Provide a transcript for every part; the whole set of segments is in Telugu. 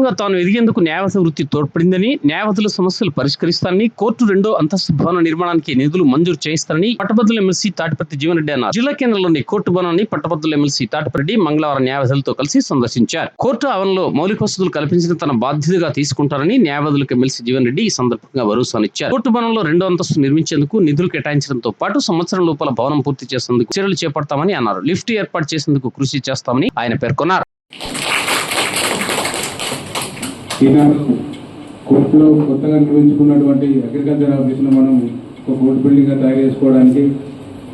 ఆర్థికంగా తాను ఎదిగేందుకు న్యాయవాద వృత్తి తోడ్పడిందని న్యాయవాదుల సమస్యలు పరిష్కరిస్తానని కోర్టు రెండో అంతస్తు భవన నిర్మాణానికి నిధులు మంజూరు చేయిస్తారని పట్టభద్రుల ఎమ్మెల్సీ తాటిపత్రి జీవన్ రెడ్డి అన్నారు. జిల్లా కేంద్రంలోని కోర్టు భవనాన్ని పట్టభద్రుల ఎమ్మెల్సీ తాటిపరెడ్డి మంగళవారం న్యాయవాదులతో కలిసి సందర్శించారు. కోర్టు ఆవరణలో మౌలిక వసతులు కల్పించిన తన బాధ్యతగా తీసుకుంటారని న్యాయవాదులకు ఎమ్మెల్సీ జీవన్ రెడ్డి ఈ సందర్భంగా భరోసానిచ్చారు. కోర్టు భవనంలో రెండో అంతస్తు నిర్మించేందుకు నిధులు కేటాయించడంతో పాటు సంవత్సరం లోపల భవనం పూర్తి చేసేందుకు చర్యలు చేపడతామని అన్నారు. లిఫ్ట్ ఏర్పాటు చేసేందుకు కృషి చేస్తామని ఆయన పేర్కొన్నారు. ఈనాడు కోర్టులో కొత్తగా నిర్వహించుకున్నటువంటి అగ్రికల్చర్ ఆఫీస్ను మనం ఒక కోర్టు బిల్డింగ్గా తయారు చేసుకోవడానికి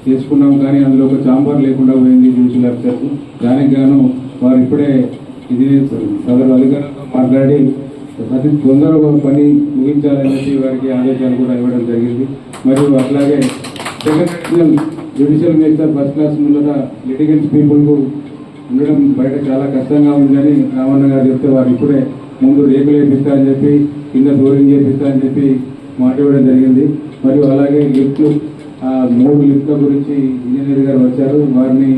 చేసుకున్నాం కానీ అందులో ఒక చాంబర్ లేకుండా పోయింది జ్యుడిషియల్ ఆఫీసర్కు దానికి గాను వారు ఇప్పుడే ఇది సదరు అధికారులతో మాట్లాడి అతి తొందరగా పని ముగించాలనేసి వారికి ఆదేశాలు కూడా ఇవ్వడం జరిగింది. మరియు అట్లాగే second judicial magistrate first class ముందర లిటిగెంట్స్ పీపుల్కు ఉండడం బయట చాలా కష్టంగా ఉందని రామన్న గారు చెప్తే వారు ఇప్పుడే ముందు రేకులు వేపిస్తా అని చెప్పి కింద ఫ్లోరింగ్ చేపిస్తా అని చెప్పి మాట ఇవ్వడం జరిగింది. మరియు అలాగే లిఫ్ట్లు ఆ మూడు లిఫ్ట్ల గురించి ఇంజనీర్ గారు వచ్చారు. వారిని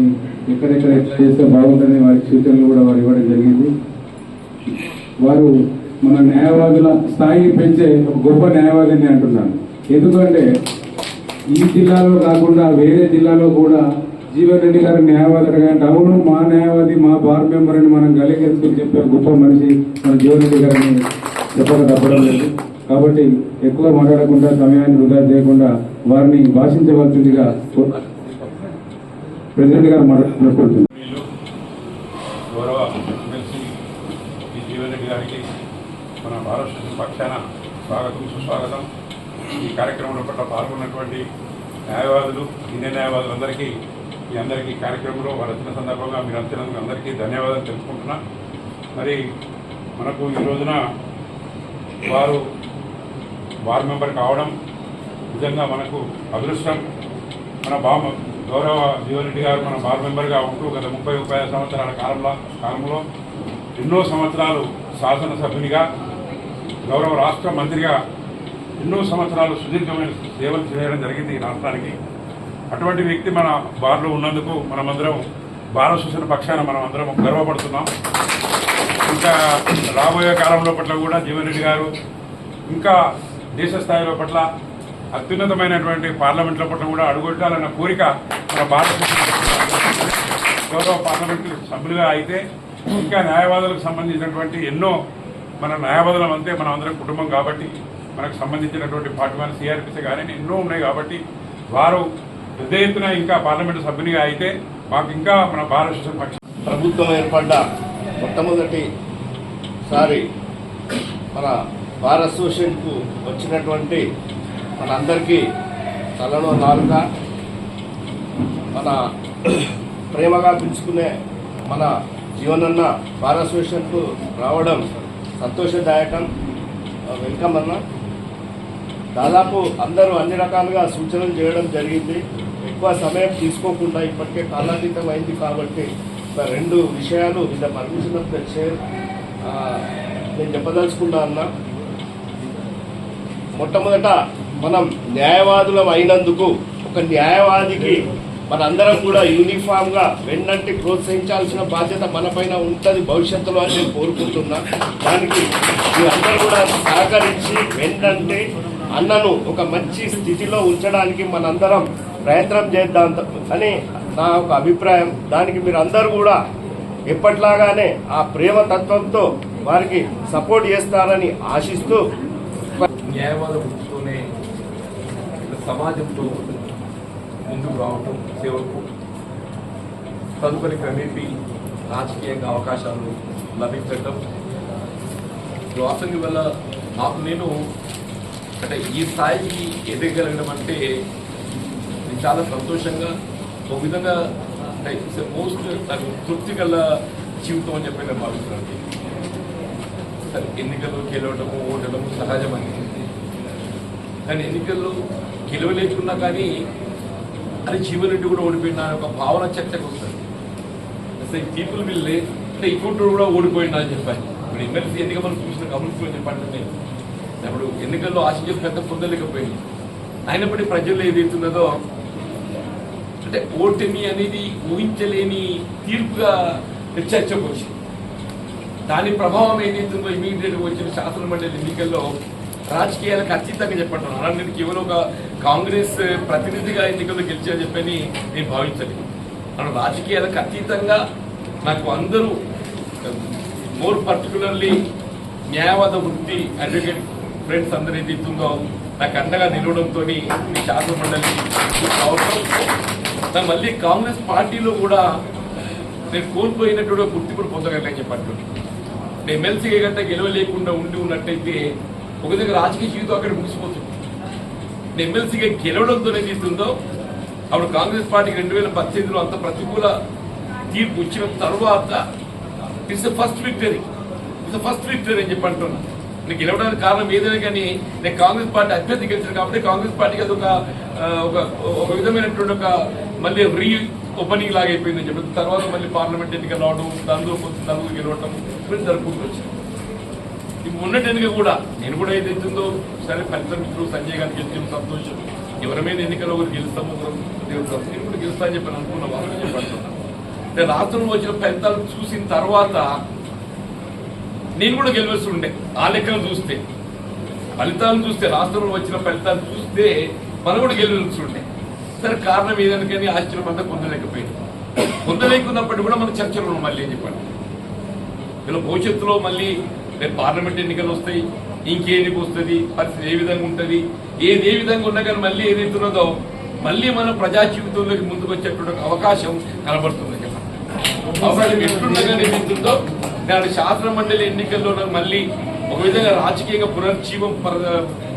ఎక్కడెక్కడ ఎట్లా చేస్తే బాగుంటుందని వారికి సూచనలు కూడా వారు ఇవ్వడం జరిగింది. వారు మన న్యాయవాదుల స్థాయి పెంచే ఒక గొప్ప న్యాయవాదిని అంటున్నాను. ఎందుకంటే ఈ జిల్లాలో కాకుండా వేరే జిల్లాలో కూడా జీవన్ రెడ్డి గారు న్యాయవాది కానీ అవును మా న్యాయవాది మా బార్ మెంబర్ అని మనం గలిగెత్తుకుని చెప్పే గొప్ప మనిషి మన జీవన్ రెడ్డి గారిని చెప్పక తప్పడం లేదు. కాబట్టి ఎక్కువ మాట్లాడకుండా సమయాన్ని వృధా చేయకుండా వారిని భాషించవలసిందిగా ప్రెసిడెంట్ గారు మాట్లాడుతున్నారు. వీళ్ళు గౌరవ ఎమ్మెల్సీ ఈ జీవన్ రెడ్డి గారికి మన భారత పక్షాన స్వాగతం సుస్వాగతం. ఈ కార్యక్రమంలో పట్ల పాల్గొన్నటువంటి న్యాయవాదులు ఇండియన్ న్యాయవాదులందరికీ మీ అందరికీ కార్యక్రమంలో వారు వచ్చిన సందర్భంగా మీరు వచ్చినందుకు అందరికీ ధన్యవాదాలు తెలుసుకుంటున్నా మరి మనకు ఈ రోజున వారు వార్డ్ మెంబర్ కావడం నిజంగా మనకు అదృష్టం. మన బామ గౌరవ జీవరెడ్డి గారు మన వార్డ్ మెంబర్గా ఉంటూ గత ముప్పై ముప్పై సంవత్సరాల కాలంలో కాలంలో ఎన్నో సంవత్సరాలు శాసనసభ్యునిగా గౌరవ రాష్ట్ర మంత్రిగా ఎన్నో సంవత్సరాలు సుదీర్ఘమైన సేవలు చేయడం జరిగింది ఈ రాష్ట్రానికి. అటువంటి వ్యక్తి మన బార్లో ఉన్నందుకు మనమందరం భారత సూచన పక్షాన మనం అందరం గర్వపడుతున్నాం. ఇంకా రాబోయే కాలంలో పట్ల కూడా జీవన్ రెడ్డి గారు ఇంకా దేశ స్థాయిలో పట్ల అత్యున్నతమైనటువంటి పార్లమెంట్ల పట్ల కూడా అడుగుంటాలన్న కోరిక మన భారత గౌరవ పార్లమెంటు సభ్యులుగా అయితే ఇంకా న్యాయవాదులకు సంబంధించినటువంటి ఎన్నో మన న్యాయవాదులం అంతే మనం అందరం కుటుంబం కాబట్టి మనకు సంబంధించినటువంటి పార్టీ మన సిఆర్పిసి కానీ ఎన్నో ఉన్నాయి కాబట్టి వారు పెద్ద ఎత్తున ఇంకా పార్లమెంటు సభ్యునిగా అయితే మాకు ఇంకా మన భారత పక్ష ప్రభుత్వం ఏర్పడ్డ మొట్టమొదటి సారి మన బార్ అసోసియేషన్కు వచ్చినటువంటి మనందరికీ తలలో నాలుక. మన ప్రేమగా పిలుచుకునే మన జీవనన్న బార్ అసోసియేషన్కు రావడం సంతోషదాయకం. వెల్కమ్ అన్న దాదాపు అందరూ అన్ని రకాలుగా సూచనలు చేయడం జరిగింది. ఎక్కువ సమయం తీసుకోకుండా ఇప్పటికే కాలాతీతం అయింది కాబట్టి రెండు విషయాలు with permission of the chair నేను చెప్పదలుచుకున్నా అన్న. మొట్టమొదట మనం న్యాయవాదులం అయినందుకు ఒక న్యాయవాదికి మనందరం కూడా యూనిఫామ్గా వెన్నంటి ప్రోత్సహించాల్సిన బాధ్యత మనపైన ఉంటుంది భవిష్యత్తులో అని నేను కోరుకుంటున్నా. దానికి మీరందరూ కూడా సహకరించి వెన్నంటే అన్నను ఒక మంచి స్థితిలో ఉంచడానికి మనందరం ప్రయత్నం చేద్దాం అని నా ఒక అభిప్రాయం. దానికి మీరు అందరూ కూడా ఎప్పట్లాగానే ఆ ప్రేమ తత్వంతో వారికి సపోర్ట్ చేస్తారని ఆశిస్తూ న్యాయవాదం వృత్తితోనే సమాజంతో ముందుకు రావటం సేవకు తదుపరి క్రమేపీ రాజకీయంగా అవకాశాలు లభించటం. వాసంగి వల్ల నాకు నేను అంటే ఈ స్థాయికి ఎదగలగడం అంటే నేను చాలా సంతోషంగా ఒక విధంగా అంటే ఇట్స్ మోస్ట్ నాకు తృప్తి గల జీవితం అని చెప్పి నేను భావిస్తున్నాను. సరే ఎన్నికల్లో గెలవడము సహజం అని కానీ ఎన్నికల్లో గెలవలేకున్నా కానీ అది జీవనరెడ్డి కూడా ఓడిపోయిన ఒక భావన చర్చకు వస్తుంది. అసలు పీపుల్ విల్ అంటే ఇప్పుడు కూడా ఓడిపోయినా అని చెప్పాను ఇప్పుడు ఎమ్మెల్సీ ఎన్నిక మనం చూసిన గమనించుకొని చెప్పండి. నేను ఇప్పుడు ఎన్నికల్లో ఆశించే పెద్ద పొందలేకపోయింది అయినప్పటికీ ప్రజల్లో ఏదైతున్నదో అంటే ఓటమి అనేది ఊహించలేని తీర్పుగా చర్చకు వచ్చింది దాని ప్రభావం ఏదైతుందో ఇమీడియట్గా వచ్చిన శాసనమండలి ఎన్నికల్లో రాజకీయాలకు అతీతంగా చెప్పడం. అలా నేను కేవలం ఒక కాంగ్రెస్ ప్రతినిధిగా ఎన్నికల్లో గెలిచా చెప్పని నేను భావించలేదు. మనం రాజకీయాలకు అతీతంగా నాకు అందరూ మోర్ పర్టికులర్లీ న్యాయవాద వృత్తి అడ్వకేట్ ఫ్రెండ్స్ అందరి ఏదైతుందో నాకు అండగా నిలవడంతో మీ శాసనమండలి అవసరం మళ్ళీ కాంగ్రెస్ పార్టీలో కూడా నేను కోల్పోయినటువంటి ఒక గుర్తింపును పొందగలని చెప్పట్టు నేను ఎమ్మెల్సీ గంట గెలవలేకుండా ఉండి ఉన్నట్టయితే ఒక దగ్గర రాజకీయ జీవితం అక్కడ ముగిసిపోతుంది. నేను ఎమ్మెల్సీగా గెలవడంతోనే తీస్తుందో అప్పుడు కాంగ్రెస్ పార్టీకి రెండు వేల పద్దెనిమిదిలో అంత ప్రతికూల తీర్పు వచ్చిన తర్వాత it's first victory it's first victory అని చెప్పి అంటున్నాను నేను గెలవడానికి కారణం ఏదైనా కానీ నేను కాంగ్రెస్ పార్టీ అభ్యర్థి గెలిచాను కాబట్టి కాంగ్రెస్ పార్టీకి అది ఒక ఒక ఒక విధమైనటువంటి ఒక మళ్ళీ రీ ఓపెనింగ్ లాగా అయిపోయిందని చెప్పి తర్వాత మళ్ళీ పార్లమెంట్ ఎన్నికలు రావడం దానిలో కొంత నలుగురు గెలవడం ఇవన్నీ జరుపుకుంటూ వచ్చాను. ఈ ఎన్నిక కూడా నేను కూడా ఏదైతుందో సరే ఫలితం మిత్రులు సంజయ్ గారికి గెలిచిన సంతోషం. ఎవరి మీద ఎన్నికల్లో ఒకరు గెలుస్తాము గెలుస్తాము నేను కూడా గెలుస్తా అని చెప్పి అనుకున్న వాళ్ళని చెప్పంటున్నాను నేను రాష్ట్రంలో వచ్చిన ఫలితాలు చూసిన తర్వాత నేను కూడా గెలవలసి ఉండే ఆ లెక్కను చూస్తే. ఫలితాలు చూస్తే రాష్ట్రంలో వచ్చిన ఫలితాలు చూస్తే మనం కూడా గెలవలసి ఉండే సరే కారణం ఏదనికని ఆశ్చర్యం అంతా పొందలేకపోయింది. పొందలేకున్నప్పటికీ కూడా మన చర్చలు మళ్ళీ అని చెప్పండి ఇలా భవిష్యత్తులో మళ్ళీ రేపు పార్లమెంట్ ఎన్నికలు వస్తాయి ఇంకేదికి వస్తుంది పరిస్థితి ఏ విధంగా ఉంటుంది ఏది ఏ విధంగా ఉన్నా కానీ మళ్ళీ ఏదైతున్నదో మళ్ళీ మన ప్రజా జీవితంలోకి ముందుకు వచ్చేటువంటి అవకాశం కనబడుతుంది చెప్పండి అవకాశం ఏదైతుందో దాని శాసనమండలి ఎన్నికల్లో మళ్ళీ ఒక విధంగా రాజకీయంగా పునర్జీవం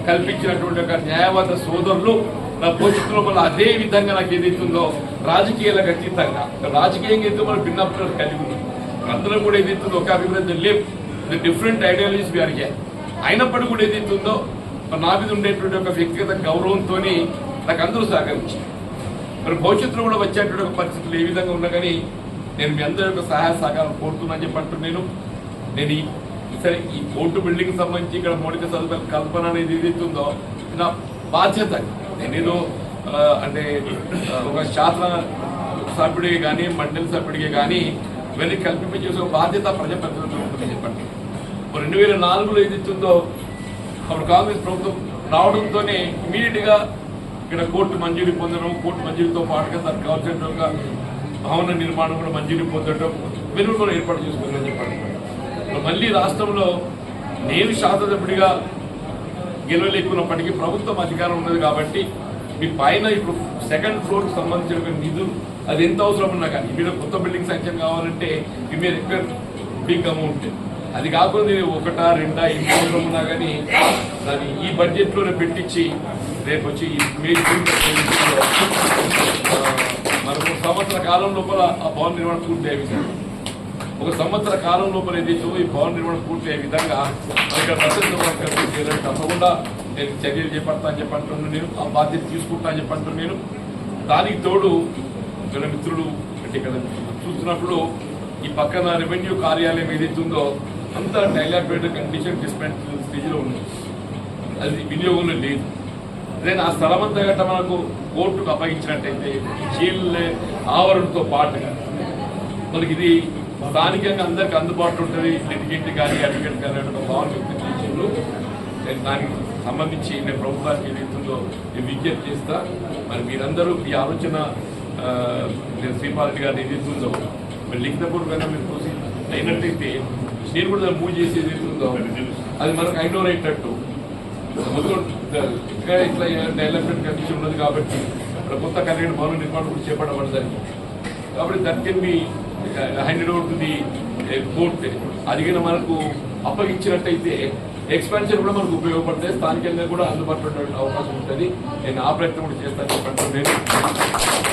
కల్పించినటువంటి ఒక న్యాయవాద సోదరులు నా భవిష్యత్తులో మళ్ళీ అదే విధంగా నాకు ఏదైతుందో రాజకీయాలకు అతీతంగా రాజకీయంగా అయితే మనం భిన్నప్పుడు కలిగి ఉన్నాం అందరం కూడా ఏదైతుందో ఒక అభివృద్ధి లేవు డిఫరెంట్ ఐడియాలజీస్ వీఆర్ అయినప్పటికీ కూడా ఏదైతుందో నా మీద ఉండేటువంటి ఒక వ్యక్తిగత గౌరవంతో నాకు అందరూ సహకరించారు. మరి భవిష్యత్తులో కూడా వచ్చేటువంటి ఒక పరిస్థితులు ఏ విధంగా ఉన్నా కానీ నేను మీ అందరి యొక్క సహాయ సహకారం కోరుతున్నాను చెప్పి నేను నేను సరే ఈ కోర్టు బిల్డింగ్ సంబంధించి ఇక్కడ మౌలిక సదుపాయాల కల్పన అనేది ఏదైతుందో నా బాధ్యత. నేను అంటే ఒక శాసన సభ్యుడికి కానీ మండలి సభ్యుడికి కానీ ఇవన్నీ కల్పింపజేసే ఒక బాధ్యత ప్రజాప్రతినిధులు ఉంటుందని చెప్పండి. రెండు వేల నాలుగులో ఏదైతుందో అప్పుడు కాంగ్రెస్ ప్రభుత్వం రావడంతోనే ఇమీడియట్గా ఇక్కడ కోర్టు మంజూరీ పొందడం కోర్టు మంజూరీతో పాటుగా దానికి కావాల్సిన భవన నిర్మాణం కూడా మంజూరు పొందడం వెలుగు కూడా ఏర్పాటు చేసుకుందని చెప్పండి మళ్ళీ రాష్ట్రంలో నేను శాసనసభ్యుడిగా గెలవలేకున్నప్పటికీ ప్రభుత్వం అధికారం ఉన్నది కాబట్టి మీ పైన ఇప్పుడు సెకండ్ ఫ్లోర్కి సంబంధించిన నిధులు అది ఎంత అవసరం ఉన్నా కానీ మీరు కొత్త బిల్డింగ్ శాంక్షన్ కావాలంటే మీ మీద ఎక్కువ బిగ్ అమౌంట్ అది కాకుండా నేను ఒకటా రెండా ఎంత అవసరం ఉన్నా కానీ దాన్ని ఈ బడ్జెట్లోనే పెట్టించి రేపు వచ్చి మే జూన్ మూడు సంవత్సర కాలం లోపల ఆ భవన నిర్మాణం పూర్తి అయ్యే విధంగా. ఒక సంవత్సర కాలం లోపల ఏదైతే ఈ భవన నిర్మాణం పూర్తి అయ్యే విధంగా ఇక్కడ తప్పకుండా నేను చర్యలు చేపడతా అని చెప్పంటున్నాను నేను ఆ బాధ్యత తీసుకుంటా అని చెప్పంటున్నాను నేను. దానికి తోడు మన మిత్రుడు అంటే ఇక్కడ చూస్తున్నప్పుడు ఈ పక్కన రెవెన్యూ కార్యాలయం ఏదైతే ఉందో అంతా డైలాబేట్ కండిషన్ డిస్పెండ్ స్టేజ్లో ఉంది. అది వినియోగంలో లేదు. నేను ఆ స్థలం అంతా గట్ట మనకు కోర్టుకు అప్పగించినట్టయితే జైలు ఆవరణతో పాటుగా మనకి ఇది స్థానికంగా అందరికి అందుబాటులో ఉంటుంది. లిటిగేట్ కానీ అడ్వకేట్ కానీ అనే ఒక భావన వ్యక్తం చేసిండ్రు నేను దానికి సంబంధించి నేను ప్రభుత్వానికి ఏదైతుందో నేను విజ్ఞప్తి చేస్తా మరి మీరందరూ ఈ ఆలోచన నేను శ్రీపాల్ గారిని ఏదైతుందో మరి లిఖితపూర్వకంగా మీరు చూసి అయినట్టయితే నేను కూడా దాన్ని మూవ్ చేసి ఏదైతుందో అది మనకు ఐనోర్ అయ్యేటట్టు ఇంకా ఇట్లా డెవలప్మెంట్ కండిషన్ ఉన్నది కాబట్టి ఇక్కడ కొత్త కళ్యాణ భవన నిర్మాణం కూడా చేపట్టబడదని. కాబట్టి that can be handed over to the court అది కనుక మనకు అప్పగించినట్టయితే ఎక్స్పాన్షన్ కూడా మనకు ఉపయోగపడతాయి. స్థానికంగా కూడా అందుబాటులో ఉండే అవకాశం ఉంటుంది. నేను ఆ ప్రయత్నం కూడా చేస్తాను. చెప్పండి. నేను